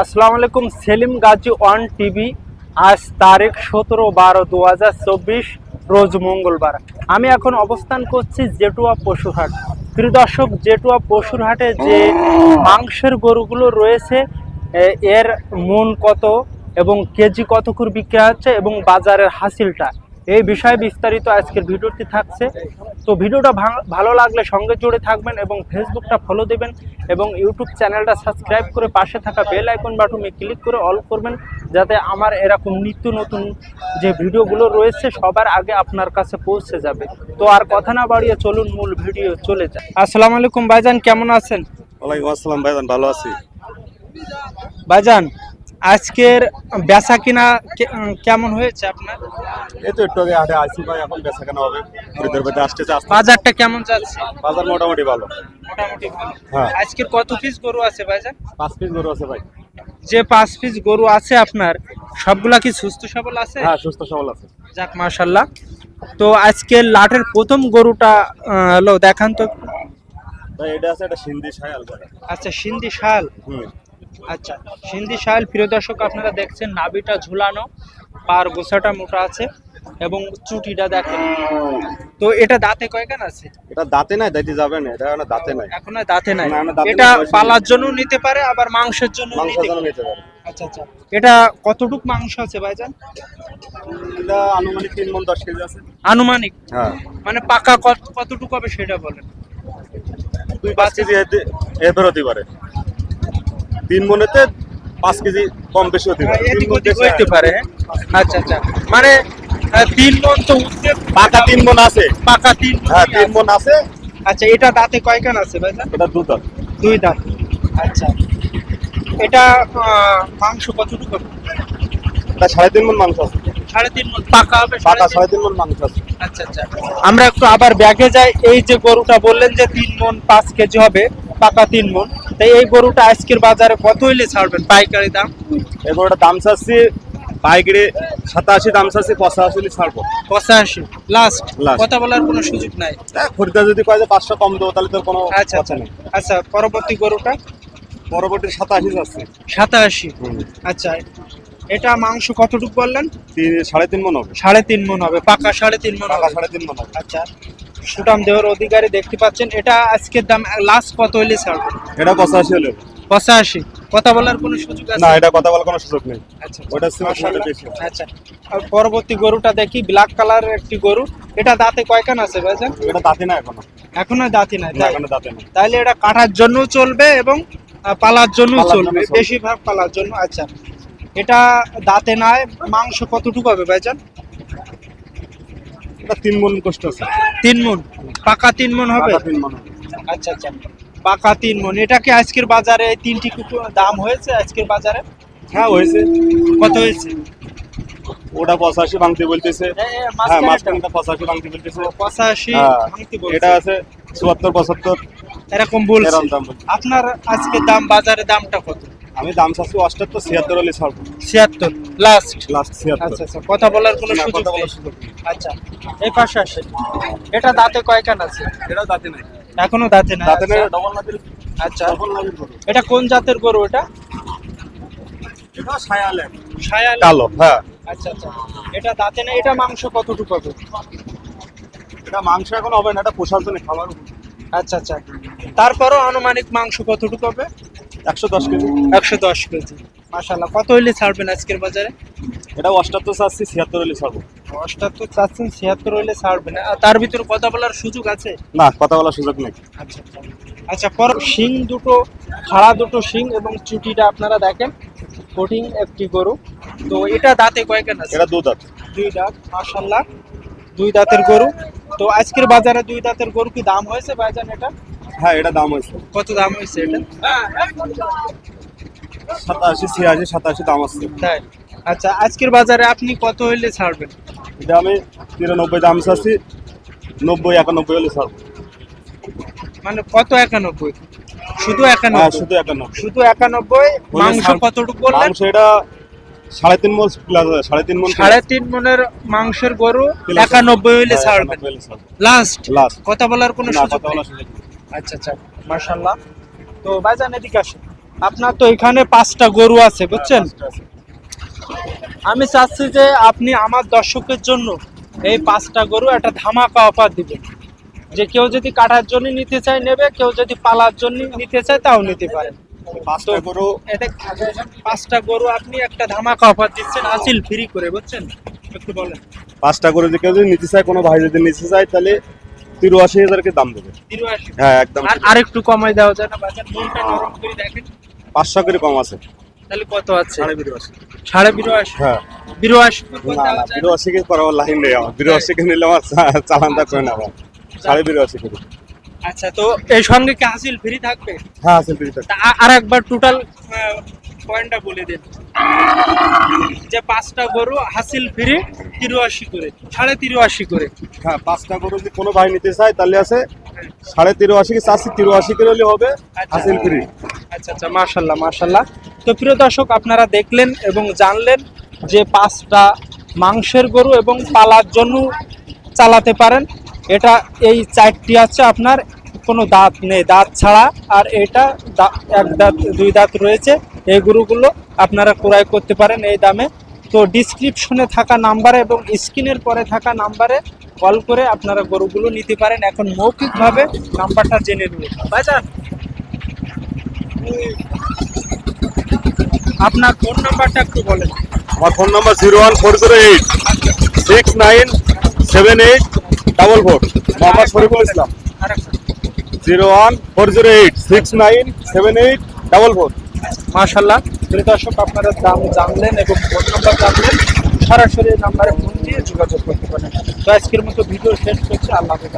আসসালামু আলাইকুম, Selim Gazi one TV, আজ তারিখ সতেরো বারো দু রোজ মঙ্গলবার। আমি এখন অবস্থান করছি জেটুয়া পশুরহাট। প্রিয় দর্শক, জেটুয়া পশুরহাটে যে মাংসের গরুগুলো রয়েছে এর মন কত এবং কেজি কত করে বিক্রি হচ্ছে এবং বাজারের হাসিলটা? এই বিষয়ে বিস্তারিত আজকের ভিডিওটি থাকছে। তো ভিডিওটা ভালো লাগলে সঙ্গে জুড়ে থাকবেন এবং ফেসবুকটা ফলো দেবেন এবং ইউটিউব চ্যানেলটা সাবস্ক্রাইব করে পাশে থাকা বেল আইকন বাটনে ক্লিক করে অল করবেন যাতে আমার এরকম নিত্য নতুন যে ভিডিওগুলো রয়েছে সবার আগে আপনার কাছে পৌঁছে যাবে। তো আর কথা না বাড়িয়ে চলুন মূল ভিডিও চলে যায় আসসালামু আলাইকুম ভাইজান কেমন আছেন? ওয়ালাইকুম আসসালাম ভাইজান ভালো আছি। ভাইজান আজকের বেচা কিনা কেমন হয়েছে আপনার? এই তো একটু আগে হাটে আসি ভাই এখন বেচা কেনা হবে। খরিদের আসতেছে আসতে বাজারটা কেমন যাচ্ছে? বাজার মোটামুটি ভালো। মোটামুটি ভালো। হ্যাঁ। আজকের কত পিস গরু আছে ভাইজান? পাঁচ পিস গরু আছে ভাই। যে পাঁচ পিস গরু আছে আপনার সবগুলা কি সুস্থ সবল আছে? হ্যাঁ সুস্থ সবল আছে। যাক মাশাল্লাহ তো আজকের লাটের প্রথম গরুটা হলো দেখান তো ভাই এটা আছে এটা সিন্ধি ভাই আচ্ছা সিন্ধি শাল হুম। আচ্ছা সিন্ধি শাল প্রিয় দর্শক আপনারা দেখছেন নাভিটা ঝুলানো পার গোছাটা মোটা আছে এবং চুটিটা দেখেন। তো এটা দাঁতে কয়খান আছে? এটা দাঁতে নাই দাইতে যাবে না এটা এখনও দাঁতে নাই। এখন আর দাঁতে নাই। না, না, দাঁতে এটা পালার জন্য নিতে পারে আবার মাংসের জন্য মাংসের জন্য নিতে পারে। আচ্ছা আচ্ছা। এটা কতটুক মাংস আছে ভাইজান? এটা আনুমানিক তিন মন দশ কেজি আছে। আনুমানিক? হ্যাঁ। মানে পাকা কত কতটুকু হবে সেটা বলেন। দুই পাঁচ কেজি এরপর হতে পারে। তিন মনেতে পাঁচ কেজি কম বেশি হতে পারে। হ্যাঁ? আচ্ছা আচ্ছা। মানে তিন মন তো পাকা তিন মন আছে। পাকা তিন হ্যাঁ তিন মন আছে। আচ্ছা এটা দাঁতে কয়খান আছে ভাইজান এটা দুধ আছে দুই দাঁত। আচ্ছা। এটা মাংস কতটুকু? এটা সাড়ে তিন মন মাংস আছে। আমরা একটু আবার ব্যাগে যাই। এই যে গরুটা বললেন যে তিন মন পাঁচ কেজি হবে পাকা তিন মন। তাই এই গরুটা আজকের বাজারে কত হইলে ছাড়বেন? পাইকারি দাম? এই ওটা দাম চাচ্ছি পাইকারি সাতাশি দাম চাচ্ছি পঁচাশি ছাড়বো। পঁচাশি। লাস্ট. কথা বলার কোনো সুযোগ নাই? দেখ, খরিদ্দার যদি কয় যে পাঁচশো কম দেবো তাহলে তোর কোনো আচ্ছা আচ্ছা। আচ্ছা পরবর্তী গরুটা? পরবর্তী সাতাশি যাচ্ছে সাতাশি। আচ্ছা এটা মাংস কতটুকু বললেন? সাড়ে তিন মন হবে। সাড়ে তিন মন হবে পাকা সাড়ে তিন মন হবে। সাড়ে তিন মন হবে। আচ্ছা। সুটাম দেওয়ার অধিকারী দেখতে পাচ্ছেন। এটা আজকের দাম লাস্ট কত হইলে ছাড়বে এটা পঁচাশি হলে। পঁচাশি। কথা বলার কোনো সুযোগ আছে? না এটা কথা বলার কোনো সুযোগ নেই। আচ্ছা ওটা সিমেন্ট আচ্ছা। আর পরবর্তী গরুটা দেখি ব্ল্যাক কালারের একটি গরু। এটা দাঁতে কয়খান আছে ভাইজান? এটা দাঁতে না এখনও। এখনও দাঁতি নাই না এখনও দাঁতে না তাহলে এটা কাটার জন্য চলবে এবং পালার জন্য চলবে। বেশিরভাগ পালার জন্য আচ্ছা। এটা দাঁতে নাই মাংস কতটুকু হবে ভাইজান? তিন মন কষ্ট আছে। তিন মন? পাকা তিন মন হবে? তিন মন আচ্ছা আচ্ছা। পাকা তিন মন। এটা কি আজকের বাজারে তিনটি দাম হয়েছে আজকের বাজারে? হ্যাঁ হয়েছে। কত হয়েছে? ওটা পঁচাশি ভাঙতে বলতেছে। এ, হ্যাঁ মাঝখানটা পঁচাশি ভাঙতে বলতেছে। পঁচাশি হ্যাঁ। এটা আছে চুয়াত্তর পঁচাত্তর। এরকম বলছে। আপনার আজকে দাম বাজারে দামটা কত? আমি দাম চাচ্ছি অষ্টাত্তর ছিয়াত্তর হলে ছাড়বো। ছিয়াত্তর লাস্ট লাস্ট ছিয়াত্তর। আচ্ছা আচ্ছা কথা বলার কোনো না, সুযোগ নেই। আচ্ছা এই পাশে আসে এটা দাঁতে কয়খান আছে? এটাও দাঁতে নাই। এখনও দাঁতে না দাঁতে নাই আচ্ছা। ডবল নাতির আচ্ছা। ডবল নাতির এটা কোন জাতের গরু এটা? এটা সায়ালে সায়াল কালো হ্যাঁ। আচ্ছা আচ্ছা। এটা দাঁতে না এটা মাংস কতটুকু হবে? এটা মাংস এখন হবে না এটা পোষার জন্য খাবার আচ্ছা আচ্ছা। তারপরও আনুমানিক মাংস কতটুকু হবে? একশো দশ কেজি। একশো দশ কেজি। মাশাল্লাহ কত হইলে ছাড়বেন আজকের বাজারে? এটা অষ্টাত্তর চাচ্ছি ছিয়াত্তর হলে ছাড়বো। অষ্টাত্তর চাচ্ছেন ছিয়াত্তর হইলে ছাড়বেন। আর তার ভিতরে কথা বলার সুযোগ আছে? না কথা বলার সুযোগ নেই। আচ্ছা আচ্ছা। আচ্ছা পর শিং দুটো খাড়া দুটো শিং এবং চুটিটা আপনারা দেখেন। কোটিং একটি গরু। তো এটা দাঁতে কয়েকখান আছে? এটা দুধ আছে দুই দাঁত মাশাল্লাহ দুই দাঁতের গরু। তো আজকের বাজারে দুই দাঁতের গরু কি দাম হয়েছে ভাইজান এটা? হ্যাঁ এটা দাম হয়েছে। কত দাম হয়েছে এটা? সাতাশি ছিয়াশি সাতাশি দাম আছে। তাই? আচ্ছা আজকের বাজারে আপনি কত হইলে ছাড়বেন? এটা আমি তিরানব্বই দাম চাচ্ছি নব্বই একানব্বই হলে ছাড়বো। মানে কত একানব্বই? শুধু হ্যাঁ একানব্বই? শুধু একানব্বই। শুধু একানব্বই মাংস কতটুকু বললেন? মাংস এটা সাড়ে তিন মন সাড়ে তিন মন সাড়ে তিন মনের মাংসের গরু একানব্বই হইলে হ্যাঁ, ছাড়বেন। লাস্ট লাস্ট কথা বলার কোনো সুযোগ নেই। আচ্ছা আচ্ছা মাশাল্লাহ তো ভাইজান এদিকে আসেন। আপনার তো এখানে পাঁচটা গরু আছে বুঝছেন? আমি চাচ্ছি যে আপনি আমার দর্শকের জন্য এই পাঁচটা গরু একটা ধামাকা অফার দিবেন। যে কেউ যদি কাটার জন্য নিতে চায় নেবে। কেউ যদি পালার জন্য নিতে চায় তাও নিতে পারে। পাঁচটা গরু এটা পাঁচটা গরু আপনি একটা ধামাকা অফার দিচ্ছেন আসিল ফ্রি করে বুঝছেন? একটু বলেন। পাঁচটা গরু যদি কেউ যদি নিতে চায় কোনো ভাই যদি নিতে চায় তাহলে তিরুয়াশি হাজারকে দাম দেবে। হ্যাঁ একদম। আর আরেকটু কমাই দেওয়া যায় না বাজার মনটা নরম করে দেখেন। পাঁচশো করে কম আছে। তাহলে কত আছে? সাড়ে বিরাশি। সাড়ে বিরাশি? হ্যাঁ। বিরাশি। করাবার লাইন নেই আমার। বিরাশি নিলে আমার চালানটা করে নেওয়া সাড়ে বিরাশি করে। আচ্ছা তো এই সঙ্গে কি হাসিল ফ্রি থাকবে? হ্যাঁ আর একবার টোটাল পয়েন্টটা বলে দিন। যে পাঁচটা গরু হাসিল ফ্রি তিরুয়াশি করে সাড়ে তিরুয়াশি করে। হ্যাঁ পাঁচটা গরু যদি কোনো ভাই নিতে চায় তাহলে আছে সাড়ে তিরুয়াশি কি চারশি তিরুয়াশি করে হলে হবে হাসিল ফ্রি। আচ্ছা আচ্ছা মার্শাল্লাহ মার্শাল্লাহ তো প্রিয় দর্শক আপনারা দেখলেন এবং জানলেন যে পাঁচটা মাংসের গরু এবং পালার জন্য চালাতে পারেন। এটা এই চারটি আছে আপনার কোনো দাঁত নেই। দাঁত ছাড়া আর এটা এক দাঁত দুই দাঁত রয়েছে। এই গরুগুলো আপনারা ক্রয় করতে পারেন এই দামে। তো ডিসক্রিপশনে থাকা নাম্বারে এবং স্ক্রিনের পরে থাকা নাম্বারে কল করে আপনারা গরুগুলো নিতে পারেন। এখন মৌখিকভাবে নাম্বারটা জেনে নেবেন বাজার আপনার ফোন নাম্বারটা একটু বলেন। আমার phone number zero one four zero eight six nine seven eight double four Mohammad Shariful Islam. Zero one four zero eight six nine seven eight double four মাশাল্লাহ প্রিয় দর্শক, আপনারা দাম জানলেন এবং ফোন নাম্বার জানলেন, সরাসরি নাম্বারে ফোন দিয়ে যোগাযোগ করতে পারেন। তো আজকের মতো ভিডিও শেষ করছি। আল্লাহ হাফেজ।